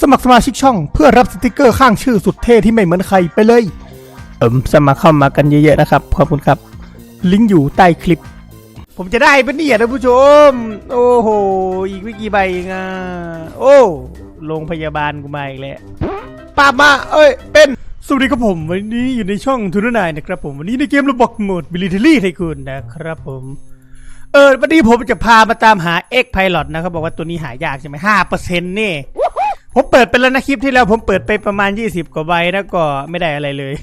สมัครสมาชิกช่องเพื่อรับสติกเกอร์ข้างชื่อสุดเท่ที่ไม่เหมือนใครไปเลย เอิมสมัครเข้ามากันเยอะๆนะครับ ขอบคุณครับ ลิงก์อยู่ใต้คลิป ผมจะได้ปะเนี่ยท่านผู้ชม โอ้โห อีกไม่กี่ใบเองอะโอ้โรงพยาบาลกูมาอีกแล้วป้าบมาเอ้ย เป็นสวัสดีครับผมวันนี้อยู่ในช่องทูนนายนะครับผมวันนี้ในเกมระบบโหมด Military Tycoon นะครับผมเออวันนี้ผมจะพามาตามหา X Pilot นะครับ บอกว่าตัวนี้หายากใช่ไหมห้าเปอร์เซ็นต์นี่ ผมเปิดไปแล้วนะคลิปที่แล้วผมเปิดไปประมาณ 20 กว่าใบนะก็ไม่ได้อะไรเลย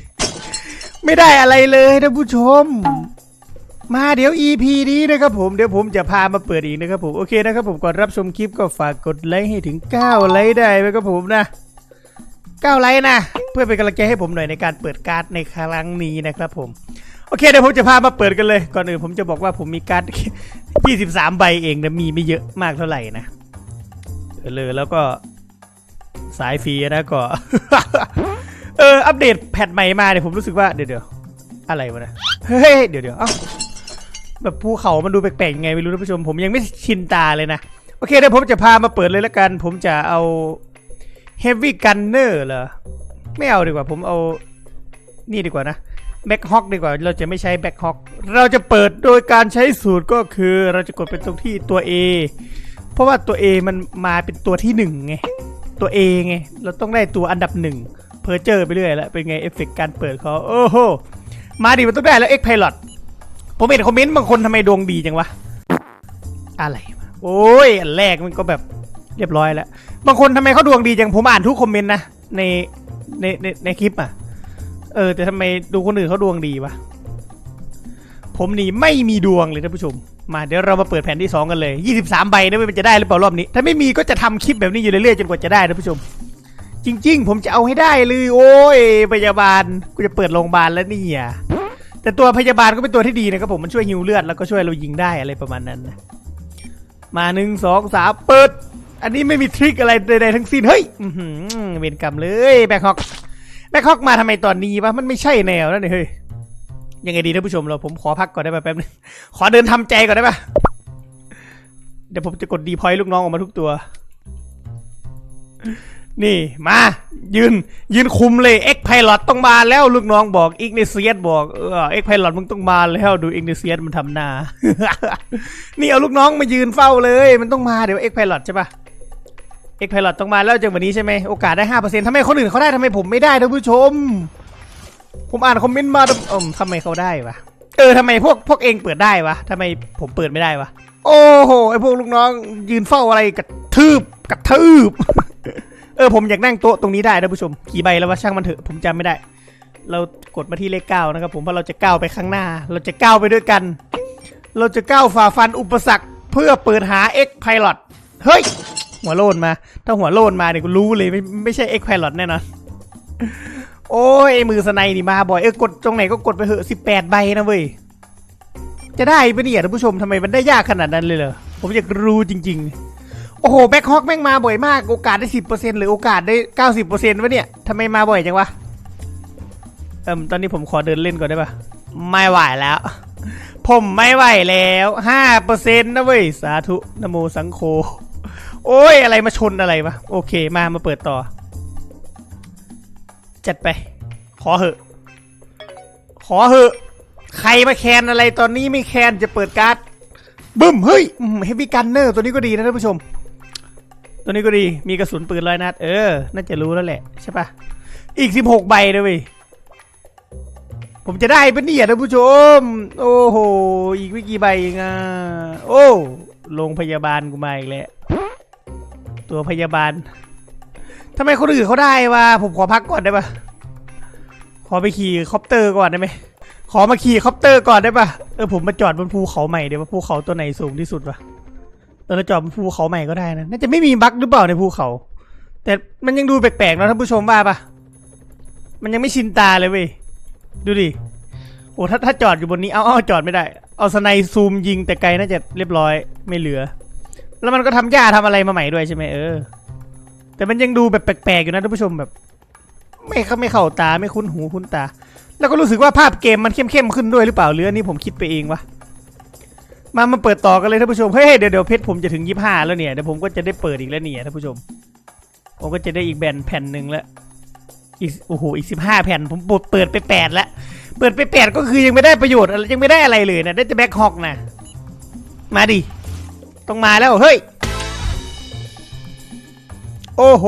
ไม่ได้อะไรเลยท่านผู้ชม มาเดี๋ยว EP นี้นะครับผมเดี๋ยวผมจะพามาเปิดอีกนะครับผมโอเคนะครับผมก่อนรับชมคลิปก็ฝากกดไลค์ให้ถึง 9 ไลค์ได้ไหมครับผมนะ 9 ไลค์นะ เพื่อเป็นกำลังใจให้ผมหน่อยในการเปิดการ์ดในครั้งนี้นะครับผมโอเคเดี๋ยวผมจะพามาเปิดกันเลย ก่อนอื่นผมจะบอกว่าผมมีการ์ด 23 ใบเองนะมีไม่เยอะมากเท่าไหร่นะเออเลยแล้วก็ สายฟรีนะก็ เออ อัปเดตแพทใหม่มาเนี่ยผมรู้สึกว่าเดี๋ยวเดี๋ยวอะไรวะนะเฮ้ยเดี๋ยวเดี๋ยวเอ้าแบบภูเขามันดูแปลกๆยังไงไม่รู้ท่านผู้ชม ผมยังไม่ชินตาเลยนะ โอเคเดี๋ยวผมจะพามาเปิดเลยละกัน ผมจะเอา Heavy Gunner เหรอ ไม่เอาดีกว่าผมเอานี่ดีกว่านะแบ็คฮอกดีกว่า เราจะไม่ใช้แบ็คฮอกเราจะเปิดโดยการใช้สูตรก็คือเราจะกดเป็นตรงที่ตัว A เพราะว่าตัว A มันมาเป็นตัวที่หนึ่งไง ตัว A ไงเราต้องได้ตัวอันดับหนึ่งเพอเจอร์ไปเรื่อยแล้วเป็นไงเอฟเฟกต์การเปิดเขาโอ้โหมาดิมันต้องได้แล้ว X Pilot ผมเห็นคอมเมนต์บางคนทำไมดวงดีจังวะอะไร โอ้ยอันแรกมันก็แบบเรียบร้อยแล้ว บางคนทำไมเขาดวงดีจังผมอ่านทุกคอมเมนต์นะในในในในคลิปอะเออแต่ทำไมดูคนอื่นเขาดวงดีวะผมนี่ไม่มีดวงเลยท่านผู้ชม มาเดี๋ยวเรามาเปิดแผ่นที่ 2 กันเลย 23 ใบนะม่เป็นจะได้หรือเปล่ารอบนี้ ถ้าไม่มีก็จะทำคลิปแบบนี้อยู่เรื่อยๆจนกว่าจะได้ท่านผู้ชม จริง ๆ ผมจะเอาให้ได้เลยโอ้ยพยาบาลกูจะเปิดโรงพยาบาลแล้วนี่ยแต่ตัวพยาบาลก็เป็นตัวที่ดีนะครับผมมันช่วยฮิวเลือดแล้วก็ช่วยเรายิงได้อะไรประมาณนั้นนะมาหนึ่งสองสามเปิด อันนี้ไม่มีทริคอะไรใดๆทั้งสิ้นเฮ้ยเวรกรรมเลยแบ็คฮอกแบ็คฮอกมาทำไมตอนนี้วะมันไม่ใช่แนวนั่นเลยเฮ้ย ยังไงดีท่านผู้ชมเราผมขอพักก่อนได้ป่ะแป๊บนึงขอเดินทำใจก่อนได้ป่ะเดี๋ยวผมจะกดดีพอยต์ลูกน้องออกมาทุกตัว นี่มา ยืน ยืนคุมเลยเอ็กไพลอตต้องมาแล้วลูกน้องบอกอีกเนเซียสบอกเออเอ็กไพลอตมึงต้องมาแล้วดูอีกเนเซียสมันทำหน้านี่เอาลูกน้องมายืนเฝ้าเลย มันต้องมาเดี๋ยวเอ็กไพลอตใช่ปะเอ็กไพลอตต้องมาแล้วจากวันนี้ใช่ไหมโอกาสได้ห้าเปอร์เซ็นต์ทำไมคนอื่นเขาได้ทำไมผมไม่ได้ท่านผู้ชม ผมอ่านคอมเมนต์มาเอมทำไมเขาได้วะ เออทำไมพวกพวกเองเปิดได้วะทำไมผมเปิดไม่ได้วะ โอ้โหไอพวกลูกน้อง ยืนเฝ้าอะไรกระทืบกระทืบ เออผมอยากนั่งโต๊ะตรงนี้ได้ท่านผู้ชม กี่ใบแล้ววะช่างมันเถอะผมจำไม่ได้ เรากดมาที่เลขเก้านะครับผมเพราะเราจะก้าวไปข้างหน้า เราจะก้าวไปด้วยกัน เราจะก้าวฝ่าฟันอุปสรรคเพื่อเปิดหา X Pilot เฮ้ย หัวโลนมา ถ้าหัวโลนมาเนี่ยกูรู้เลยไม่ไม่ใช่ X Pilot แน่นอน โอ้ยไอ้มือสไนนี่มาบ่อยเออกดตรงไหนก็กดไปเหอะสิบแปดใบนะเว้ยจะได้ปะเนี่ยท่านผู้ชมทำไมมันได้ยากขนาดนั้นเลยเหรอผมอยากรู้จริง ๆ โอ้โหแบ็คฮอกแม่งมาบ่อยมาก โอกาสได้สิบเปอร์เซ็นต์หรือโอกาสได้เก้าสิบเปอร์เซ็นต์วะเนี่ยทำไมมาบ่อยจังวะเอิมตอนนี้ผมขอเดินเล่นก่อนได้ปะไม่ไหวแล้ว ผมไม่ไหวแล้วห้าเปอร์เซ็นต์นะเว้ยสาธุนโมสังโฆโอ้ยอะไรมาชนอะไรวะโอเคมามาเปิดต่อ จัดไป ขอเหอะ ขอเหอะ ใครมาแคนอะไรตอนนี้ไม่แคนจะเปิดการ์ดบึ้มเฮ้ยเฮฟวี่กันเนอร์ตัวนี้ก็ดีนะท่านผู้ชม ตัวนี้ก็ดีมีกระสุนปืนร้อยนัด เออ น่าจะรู้แล้วแหละใช่ปะอีกสิบหกใบนะเว้ยผมจะได้ปะเนี่ยท่านผู้ชม โอ้โห อีกไม่กี่ใบเองอะโอ้โรงพยาบาลกูมาอีกแล้วตัวพยาบาล ทำไมคนอื่นเขาได้วะผมขอพักก่อนได้ปะขอไปขี่คอปเตอร์ก่อนได้ไหมขอมาขี่คอปเตอร์ก่อนได้ปะเออผมมาจอดบนภูเขาใหม่เดี๋ยวว่าภูเขาตัวไหนสูงที่สุดวะเออเราจอดบนภูเขาใหม่ก็ได้นะน่าจะไม่มีบั๊กหรือเปล่าในภูเขา แต่มันยังดูแปลกๆนะท่านผู้ชมว่าปะมันยังไม่ชินตาเลยเว้ยดูดิโอ้ถ้าถ้าจอดอยู่บนนี้เอาเอาจอดไม่ได้ เอาสไนซูมยิงแต่ไกลน่าจะเรียบร้อยไม่เหลือ แล้วมันก็ทำหญ้าทำอะไรมาใหม่ด้วยใช่ไหมเออ แต่มันยังดูแบบแปลกๆอยู่นะท่านผู้ชมแบบ ไม่เข้าไม่เข้าตาไม่คุ้นหูคุ้นตา แล้วก็รู้สึกว่าภาพเกมมันเข้มๆขึ้นด้วยหรือเปล่าหรืออันนี้ผมคิดไปเองวะมามาเปิดต่อกันเลยท่านผู้ชมเฮ้ยเดี๋ยวเดี๋ยวเพชรผมจะถึงยี่ห้าแล้วเนี่ยเดี๋ยวผมก็จะได้เปิดอีกแล้วเนี่ยท่านผู้ชมผมก็จะได้อีกแผ่นแผ่นหนึ่งแล้วอีกโอ้โหอีกสิบห้าแผ่นผมเปิดไปแปดแล้วเปิดไปแปดก็คือยังไม่ได้ประโยชน์อะไรยังไม่ได้อะไรเลยนะได้แต่แบ็คฮอกนะมาดิต้องมาแล้วเฮ้ย โอ้โห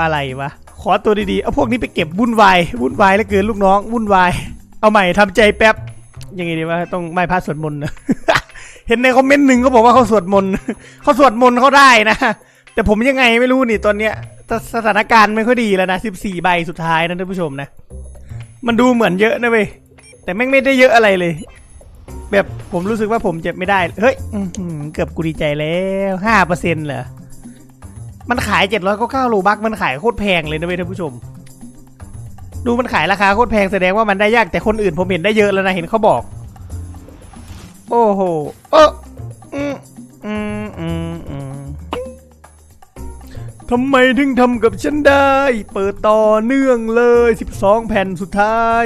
อะไรวะ ขอตัวดีๆ เอาพวกนี้ไปเก็บวุ่นวาย วุ่นวายแล้วเกินลูกน้อง วุ่นวาย เอาใหม่ทำใจแป๊บ ยังไงดีวะ ต้องไม่พระสวดมนต์นะ เห็นในคอมเมนต์หนึ่งเขาบอกว่าเขาสวดมนต์เขาสวดมนต์เขาได้นะ แต่ผมยังไงไม่รู้นี่ตอนเนี้ย สถานการณ์ไม่ค่อยดีแล้วนะสิบสี่ใบสุดท้ายนะท่านผู้ชมนะ มันดูเหมือนเยอะนะเว้ย แต่แม่งไม่ได้เยอะอะไรเลยแบบผมรู้สึกว่าผมเจะไม่ได้ เฮ้ยเกือบกูดีใจแล้วห้าเปอร์เซ็นต์เหรอ มันขายเจ็ดร้อยเก้าโลบักมันขายโคตรแพงเลยนะเว้ยท่านผู้ชม ดูมันขายราคาโคตรแพงแสดงว่ามันได้ยากแต่คนอื่นผมเห็นได้เยอะแล้วนะเห็นเขาบอก โอ้โหเอออืมอืมอืมอืมทำไมถึงทำกับฉันได้ เปิดต่อเนื่องเลย 12 แผ่นสุดท้าย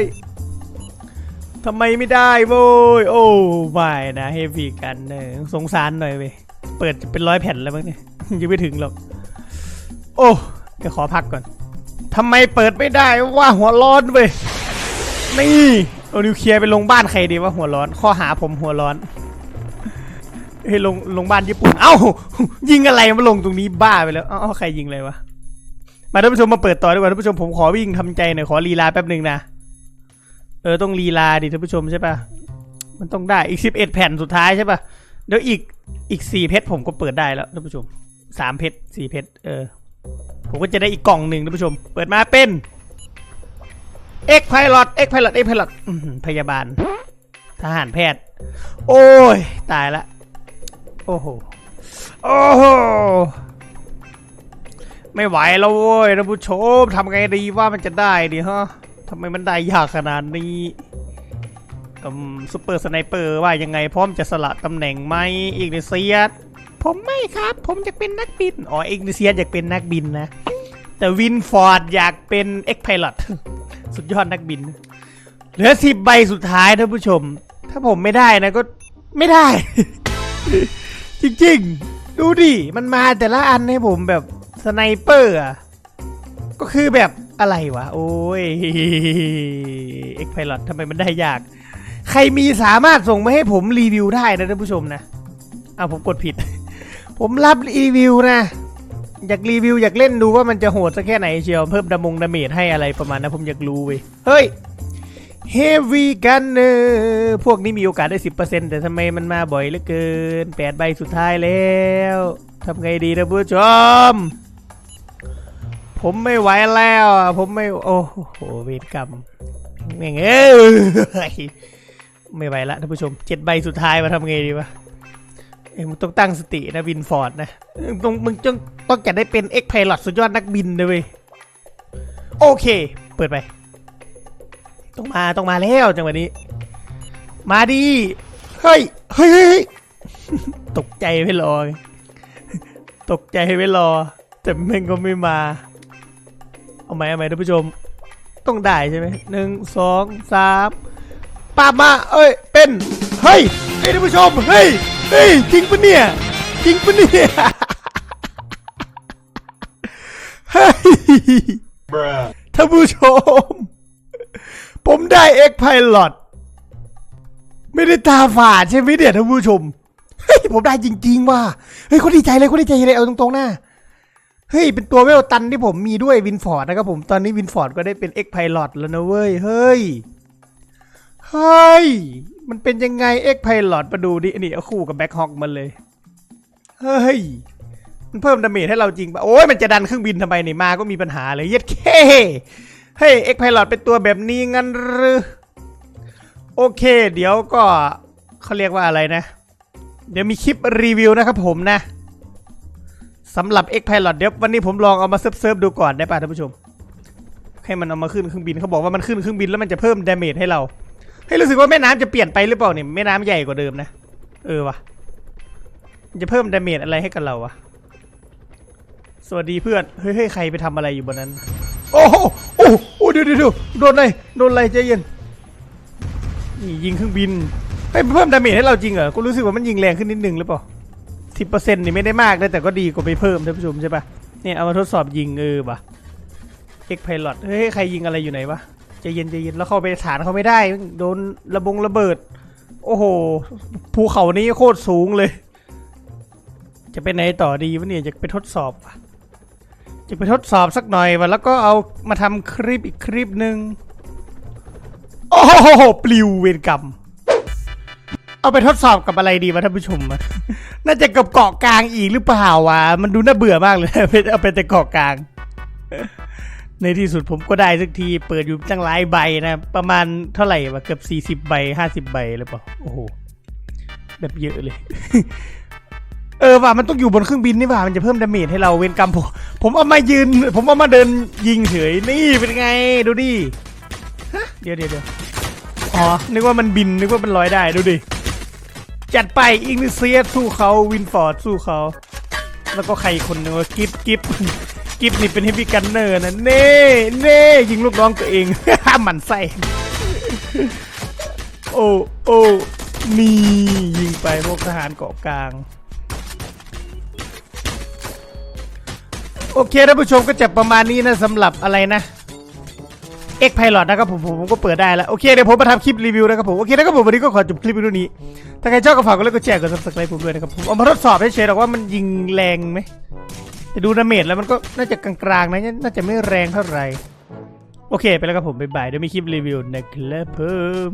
ทำไมไม่ได้โว้ยโอ้ไม่นะเฮฟวี่กันเนอสงสารหน่อยเว้ยเปิดจะเป็นร้อยแผ่นแล้วมั้งเนี่ยยังไม่ถึงหรอก โอ้เดี๋ยวขอพักก่อนทำไมเปิดไม่ได้ว่าหัวร้อนเว้ยนี่เอานิวเคลียร์ไปลงบ้านใครดีว่าหัวร้อน ข้อหาผมหัวร้อนเฮ้ยลงลงบ้านญี่ปุ่น เอ้า ยิงอะไรมาลงตรงนี้บ้าไปแล้วเอ้าใครยิงอะไรวะมาท่านผู้ชมมาเปิดต่อดีกว่าท่านผู้ชมผมขอวิ่งทำใจหน่อยขอลีลาแป๊บหนึ่งนะเออต้องลีลาดิท่านผู้ชมใช่ปะมันต้องได้อีกสิบเอ็ดแผ่นสุดท้ายใช่ปะเดี๋ยวอีกอีกสี่เพชรผมก็เปิดได้แล้วท่านผู้ชมสามเพชรสี่เพชรเออ ผมก็จะได้อีกกล่องหนึ่งท่านผู้ชม เปิดมาเป็นเอ็กไพลอตเอ็กไพลอตเอ็กไพลอตพยาบาล ทหารแพทย์ โอ้ย ตายละ โอ้โห โอ้โห ไม่ไหวแล้วเว้ยท่านผู้ชมทำไงดีว่ามันจะได้ดีฮะทำไมมันได้ยากขนาดนี้อืมซูเปอร์สไนเปอร์ว่ายังไงพร้อมจะสละตำแหน่งไหมอีกเนเซีย ผมไม่ครับ ผมอยากเป็นนักบิน อ๋อเอีกเนเซียสอยากเป็นนักบินนะ แต่วินฟอร์ดอยากเป็นเอ็กไพลอตสุดยอดนักบิน เหลือสิบใบสุดท้ายท่านผู้ชม ถ้าผมไม่ได้นะก็ไม่ได้ จริงๆ ดูดิ มันมาแต่ละอันให้ผมแบบสไนเปอร์อะก็คือแบบอะไรวะ โอ้ยเอ็กไพลอตทำไมมันได้ยาก ใครมีสามารถส่งมาให้ผมรีวิวได้นะท่านผู้ชมนะอ้าวผมกดผิด ผมรับรีวิวนะ อยากรีวิวอยากเล่นดูว่ามันจะโหดสักแค่ไหนเชียว เพิ่มดามงดาเมจให้อะไรประมาณนั้นผมอยากรู้เว้ย เฮ้ยเฮฟวี่กันเนอร์พวกนี้มีโอกาสได้สิบเปอร์เซ็นต์แต่ทำไมมันมาบ่อยเหลือเกินแปดใบสุดท้ายแล้วทำไงดีนะผู้ชม ผมไม่ไหวแล้ว ผมไม่ โอ้โหเวรกรรมแม่งเอ้ยไม่ไหวละท่านผู้ชมเจ็ดใบสุดท้ายมาทำไงดีวะ มึงต้องตั้งสตินะวินฟอร์ดนะต้องมึงต้องต้องจะได้เป็นเอ็กไพลอตสุดยอดนักบินเลยเว้ยโอเค เปิดไป ต้องมาต้องมาแล้วจังหวะนี้ มาดี เฮ้ยเฮ้ยเฮ้ยตกใจไม่รอ ตกใจไม่รอ แต่แม่งก็ไม่มา เอาไหมเอาไหมท่านผู้ชม ต้องได้ใช่ไหมหนึ่งสองสามปาบมา เอ้ย เป็น เฮ้ยเฮ้ยท่านผู้ชม เฮ้ย เฮ้ยจริงปะเนี่ยจริงปะเนี่ยเฮ้ยท่านผู้ชม ผมได้เอ็กไพลอตไม่ได้ตาฝาดใช่ไหมเนี่ยท่านผู้ชม เฮ้ยผมได้จริงๆว่ะเฮ้ยเขาดีใจเลยเขาดีใจเลยเอาตรงๆหน้าเฮ้ย เป็นตัวเวลตันที่ผมมีด้วยวินฟอร์ดนะครับผมตอนนี้วินฟอร์ดก็ได้เป็นเอ็กไพลอตแล้วนะเว้ย เฮ้ย เฮ้ย มันเป็นยังไงเอ็กไพลอตมาดูดิ นี่เอาคู่กับแบ็คฮอกมันเลย เฮ้ย มันเพิ่มดาเมจให้เราจริงปะโอ้ยมันจะดันเครื่องบินทำไมนี่มาก็มีปัญหาเลยเย็ดเคเฮ้ยเอ็กไพลอตเป็นตัวแบบนี้งั้นหรือ โอเค เดี๋ยวก็เขาเรียกว่าอะไรนะ เดี๋ยวมีคลิปรีวิวนะครับผมนะสำหรับ X Pilot เดี๋ยววันนี้ผมลองเอามาเซิร์ฟเซิร์ฟดูก่อนได้ป่ะท่านผู้ชม ให้มันเอามาขึ้นเครื่องบินเขาบอกว่ามันขึ้นเครื่องบินแล้วมันจะเพิ่มดาเมจให้เรา ให้รู้สึกว่าแม่น้ำจะเปลี่ยนไปหรือเปล่าเนี่ยแม่น้ำใหญ่กว่าเดิมนะ เออวะจะเพิ่มดาเมจอะไรให้กับเราวะสวัสดีเพื่อนเฮ้ยเฮ้ยใครไปทำอะไรอยู่บนนั้น โอ้โหโอ้โหเดี๋ยวเดี๋ยวเดี๋ยวโดนอะไรโดนอะไรใจเย็นนี่ยิงเครื่องบินเฮ้ยเพิ่มดาเมจให้เราจริงเหรอกูรู้สึกว่ามันยิงแรงขึ้นนิดนึงหรือเปล่าสิบเปอร์เซ็นต์นี่ไม่ได้มากนะแต่ก็ดีกว่าไปเพิ่มท่านผู้ชมใช่ปะเนี่ยเอามาทดสอบยิงเออปะเอ็กไพลอตเฮ้ยใครยิงอะไรอยู่ไหนวะ ใจเย็นใจเย็นแล้วเข้าไปฐานเขาไม่ได้ โดนระบงระเบิด โอ้โห ภูเขานี้โคตรสูงเลย จะไปไหนต่อดีวะเนี่ยจะไปทดสอบวะจะไปทดสอบสักหน่อยวะแล้วก็เอามาทำคลิปอีกคลิปหนึ่งโอ้โหปลิวเวรกรรมเอาไปทดสอบกับอะไรดีวะท่านผู้ชม น่าจะกับเกาะกลางอีกหรือเปล่าวะ มันดูน่าเบื่อมากเลย เอาไปแต่เกาะกลาง ในที่สุดผมก็ได้สักทีเปิดอยู่ตั้งหลายใบนะประมาณเท่าไหร่วะเกือบสี่สิบ40 ใบห้าสิบใบหรือเปล่าโอ้โห แบบเยอะเลย เออว่ะมันต้องอยู่บนเครื่องบินนี่ว่ะมันจะเพิ่มดาเมจให้เราเวนกรรมผมผมเอามายืน ผมเอามาเดินยิงเฉยนี่เป็นไงดูดิฮะเดี๋ยวเดี๋ยวเดี๋ยวอ๋อนึกว่ามันบินนึกว่ามันลอยได้ดูดิจัดไปอิงลิเซียสู้เขาวินฟอร์ดสู้เขาแล้วก็ใครคนนึงว่ากิฟกิฟ กิฟนี่เป็นเฮฟวี่กันเนอร์นะเน่เน่ยิงลูกน้องตัวเอง หมันไส้โอ้โอ้นี่ยิงไปพวกทหารเกาะกลาง โอเคท่านผู้ชมก็จะประมาณนี้นะสำหรับอะไรนะเอ็กไพลอตนะครับผมผมก็เปิดได้แล้ว โอเค เดี๋ยวผมมาทำคลิปรีวิวนะครับผม โอเคนะครับผมวันนี้ก็ขอจบคลิปวิดีโอนี้ ถ้าใครชอบก็ฝากกดไลค์กดแชร์กด subscribe ผมด้วยนะครับผมเอามาทดสอบให้เชยหรอกว่ามันยิงแรงไหม แต่ดูดาเมจแล้วมันก็น่าจะกลางๆนะน่าจะไม่แรงเท่าไหร่ โอเค ไปแล้วครับผมบ๊ายบายเดี๋ยวมีคลิปรีวิวนะครับเพิ่ม